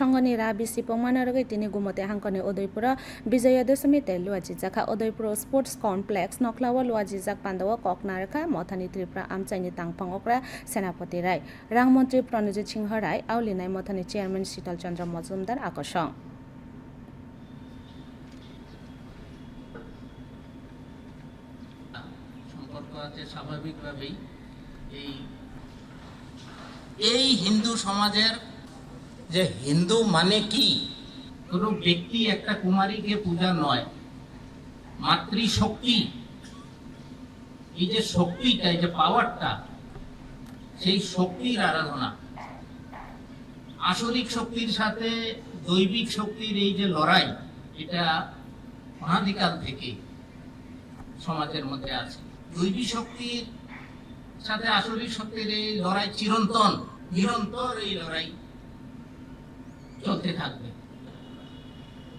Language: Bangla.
সংঘनि রাবিসি পমানরগै তিনি গুমতে হাংকনে উদয়পুর বিজয়া দশমী তে লুয়াজি জাখা উদয়পুর স্পোর্টস কমপ্লেক্স, নকলাওয়া লুয়াজি জাক পান্দাওয়া ককনারখা মথানি, ত্রিপুরা, আমচাইনি তাংফং অকরা সেনাপতি রায়। রাংমন্ত্রী প্রণজিৎ সিংহ রায় আউলিনাই মথানি চেয়ারম্যান শীতল চন্দ্র মজুমদার আকর্ষণ। সম্পর্ক আছে স্বাভাবিকভাবেই। এই এই হিন্দু সমাজের যে হিন্দু মানে কি? কোনো ব্যক্তি একটা কুমারীকে পূজা নয়, মাতৃশক্তি। এই যে শক্তিটা, এই যে পাওয়ারটা সেই শক্তির আরাধনা। আসরিক শক্তির সাথে দৈবিক শক্তির এই যে লড়াই, এটা অনাদিকাল থেকে সমাজের মধ্যে আছে। দৈবী শক্তির সাথে আসরিক শক্তির এই লড়াই চিরন্তন, নিরন্তর এই লড়াই চলতে থাকবে।